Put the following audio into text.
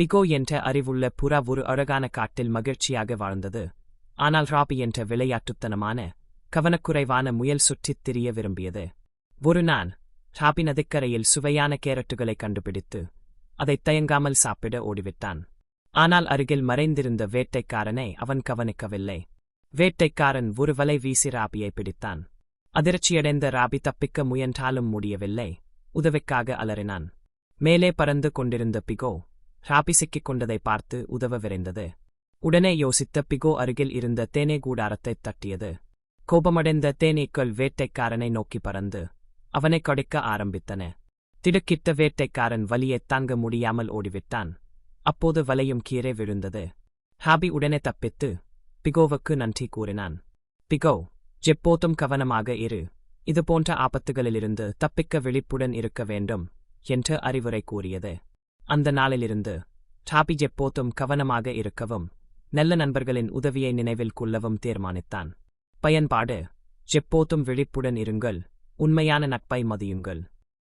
Pico என்ற அறிவுள்ள புறா ஒரு அழகான காட்டில் மகிழ்ச்சியாக வாழ்ந்தது. ஆனால் ராபி என்ற விளையாட்டுத்தனமான கவனக்குறைவான முயல் சுற்றித் திரிய விரும்பியது. ஒரு நான் ராபி நதிக்கரையில் சுவையான கேரட்டுகளை கண்டுபிடித்து அதைத் தயங்காமல் சாப்பிட ஓடிவிட்டான். ஆனால் அருகில் மறைந்திருந்த வேட்டைக்காரனை அவன் கவனிக்கவில்லை. வேட்டைக்காரன் ஒரு வலை வீசி ராபியை பிடித்தான். அதிர்ச்சியடைந்த ராபி தப்பிக்க முயன்றாலும் முடியவில்லை. உதவிக்காக அலறினான். மேலே பறந்து கொண்டிருந்த பிகோ ராபி சிக்கிக் கொண்டதை பார்த்து உதவ விரைந்தது. உடனே யோசித்த பிகோ அருகில் இருந்த தேனே கூடாரத்தைத் தட்டியது. கோபமடைந்த தேனீக்கள் வேட்டைக்காரனை நோக்கி பறந்து அவனை கடிக்க ஆரம்பித்தன. திடுக்கிட்ட வேட்டைக்காரன் வலியைத் தாங்க முடியாமல் ஓடிவிட்டான். அப்போது வலையும் கீழே விழுந்தது. ஹாபி உடனே தப்பித்து பிகோவுக்கு நன்றி கூறினான். பிகோ எப்போதும் கவனமாக இரு. இதுபோன்ற ஆபத்துகளிலிருந்து தப்பிக்க விழிப்புடன் இருக்க வேண்டும் என்று அறிவுரை கூறியது. அந்த நாளிலிருந்து டாபிஜ் எப்போதும் கவனமாக இருக்கவும் நல்ல நண்பர்களின் உதவியை நினைவில் கொள்ளவும் தீர்மானித்தான். பயன்பாடு எப்போதும் விழிப்புடன் இருங்கள் உண்மையான நட்பை மதியுங்கள்.